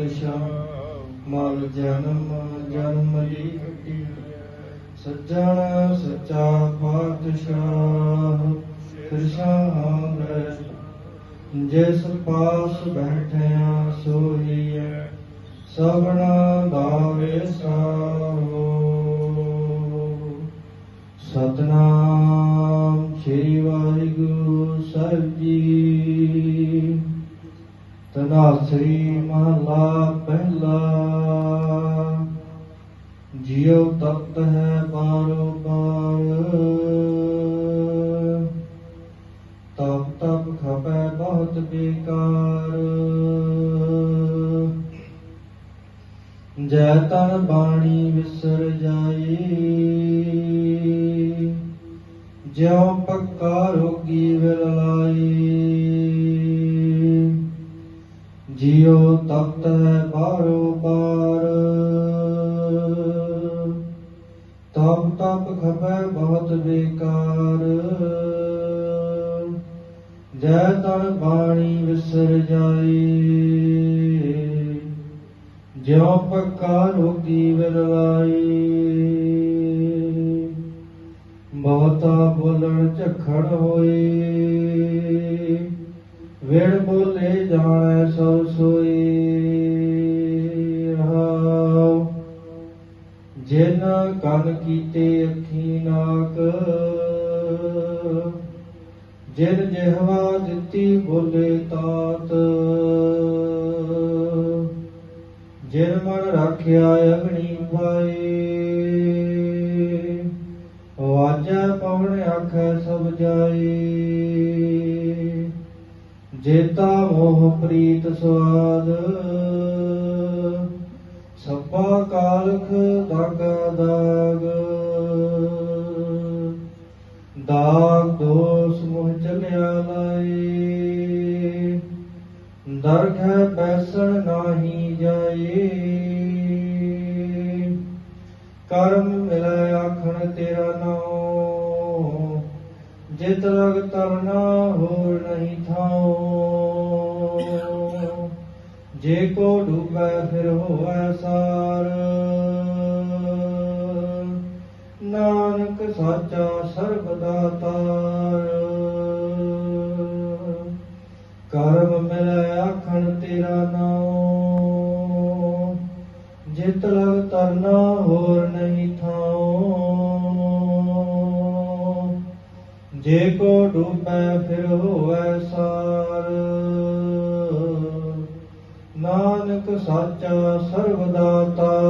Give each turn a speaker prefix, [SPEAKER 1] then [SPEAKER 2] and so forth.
[SPEAKER 1] ਪਾਤਸ਼ਾਹ ਮਲ ਜਨਮ ਜਨਮ ਦੀ ਹੱਟੀ। ਸੱਜਣ, ਸੱਚਾ ਪਾਤਸ਼ਾਹ ਕ੍ਰਿਸ਼ਨ ਜਿਸ ਪਾਸ ਬੈਠਿਆ ਸੋਈਐ ਸਭਨਾ ਦਾਵੇ ਸਾਹੋ। ਸਤਨਾਮ ਸ੍ਰੀ ਵਾਹਿਗੁਰੂ ਸਾਹਿਬ ਜੀ। ਤਨਾਸਰੀ ਮਹਲਾ ਪਹਿਲਾ। ਜਿਉ ਤਪਤ ਹੈ ਬਾਰੋ ਬਾਰ। ਤਪ ਤਪ ਖਪੈ ਬਹੁਤ ਬੇਕਾਰ। ਜੈ ਤਨ ਬਾਣੀ ਵਿਸਰ ਜਾਈ। ਜਿਉ ਪੱਕਾ ਰੋਗੀ ਵਿਰਲਾਈ। ਜਿਉ ਤਪਤ ਹੈ ਬਾਰੋ ਬਾਰ ਤਪ ਤਪ ਖਪੈ ਬਹੁਤ ਬੇਕਾਰ ਜੈ ਤਨ ਬਾਣੀ ਵਿਸਰ ਜਾਈ ਜਿਉ ਪੱਕਾ ਰੋਗੀ ਵਿਰਲਾਈ ਬਹੁਤਾ ਬੋਲਣ ਝਖੜ ਹੋਏ। ਜਿਨ ਕੰਨ ਕੀਤੇ ਅੱਖੀ ਨਾਕ, ਜਿਨ ਜਿਹਵਾ ਦਿੱਤੀ ਬੋਲੇ ਤਾਤ, ਜਿਨ ਮਨ ਰਾਖਿਆ ਅਗਣੀ ਭਾਈ ਵਾਜੈ ਪਵਨ ਆਖੈ ਸਭ ਜਾਈ, ਜੇਤਾ ਮੋਹ ਪ੍ਰੀਤ ਸਵਾਦ, ਸਭਾ ਕਾਲਖ ਦਾਗ ਦਾਗ ਦੋਸ ਮੋਹ ਚਲਿਆ ਲਾਈ ਦਰਖੈ ਬੈਸਣ ਨਾਹੀ ਜਾਏ। ਕਰਮ ਮਿਲੈ ਆਖਣ ਤੇਰਾ ਨਾਮ ਜਿਤ ਲਗ ਤਰਨਾ ਹੋਰ ਨਹੀਂ ਥਾਉ। ਜੇ ਕੋ ਡੂਬੈ ਫਿਰ ਹੋਵੈ ਸਾਰ। ਸਰਬਦਾ ਤਾਰ ਕਰਮ ਮਿਲੈ ਆਖਣ ਤੇਰਾ ਨਾਮ ਜਿਤ ਲਗ ਤਰਨਾ ਹੋਰ ਨਹੀਂ ਥਾਉ। ਜੇ ਕੋ ਡੂਬੈ ਫਿਰ ਹੋਵੈ ਸਾਰ। ਨਾਨਕ ਸਾਚਾ ਸਰਬਦਾ ਤਾਰ